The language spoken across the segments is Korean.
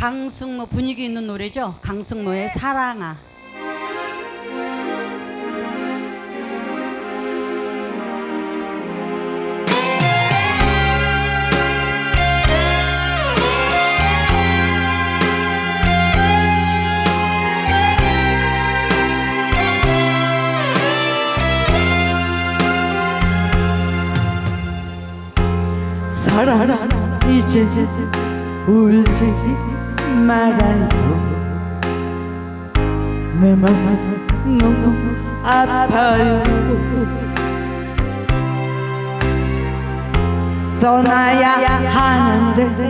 강승모 분위기 있는 노래죠. 강승모의 사랑아. 사랑 이제 울지 말아요 내 맘은 너무 아파요. 떠나야 하는데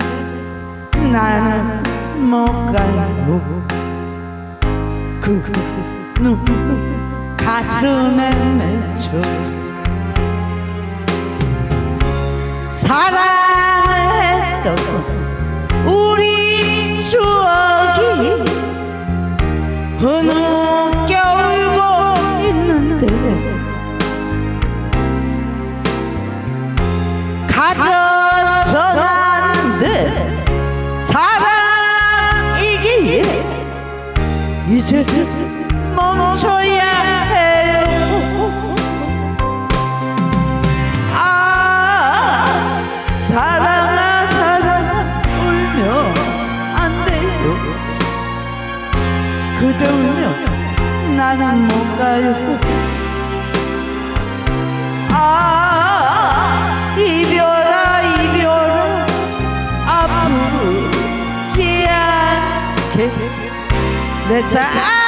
나는 못 가요. 그 눈물 가슴에 맺혀 사랑 won't 나는 못 가요? 아 이별아 이별아 아프지 않게. 내 사랑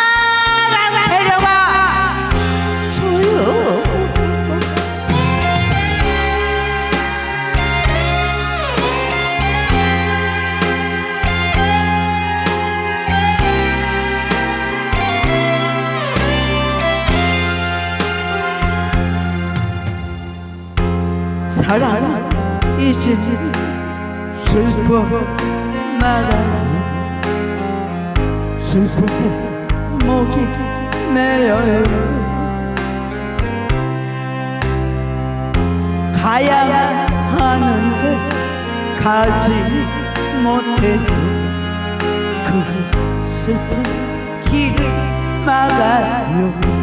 사랑 이제 슬퍼 말아요 슬픔에 목이 메어요. 가야만 하는데 가지 못해요 그 슬픈 길을 막아요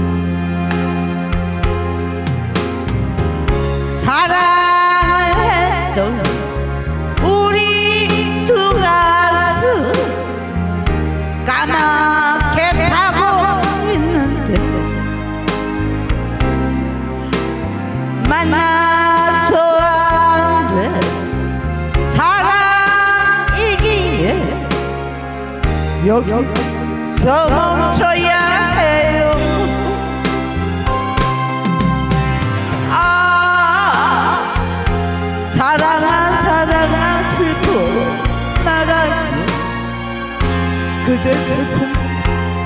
여기서 멈춰야 해요. 아 사랑아 사랑아 슬퍼 말아요. 그대 슬픔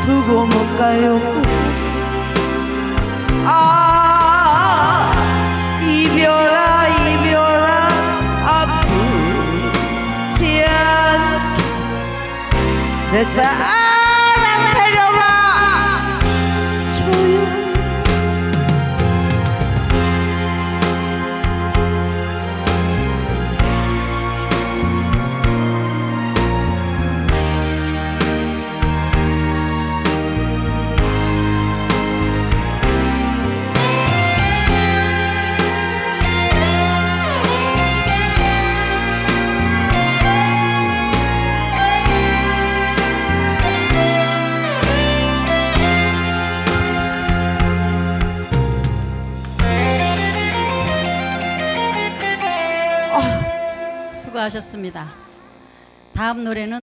두고 못 가요. 아 내사 수고하셨습니다. 다음 노래는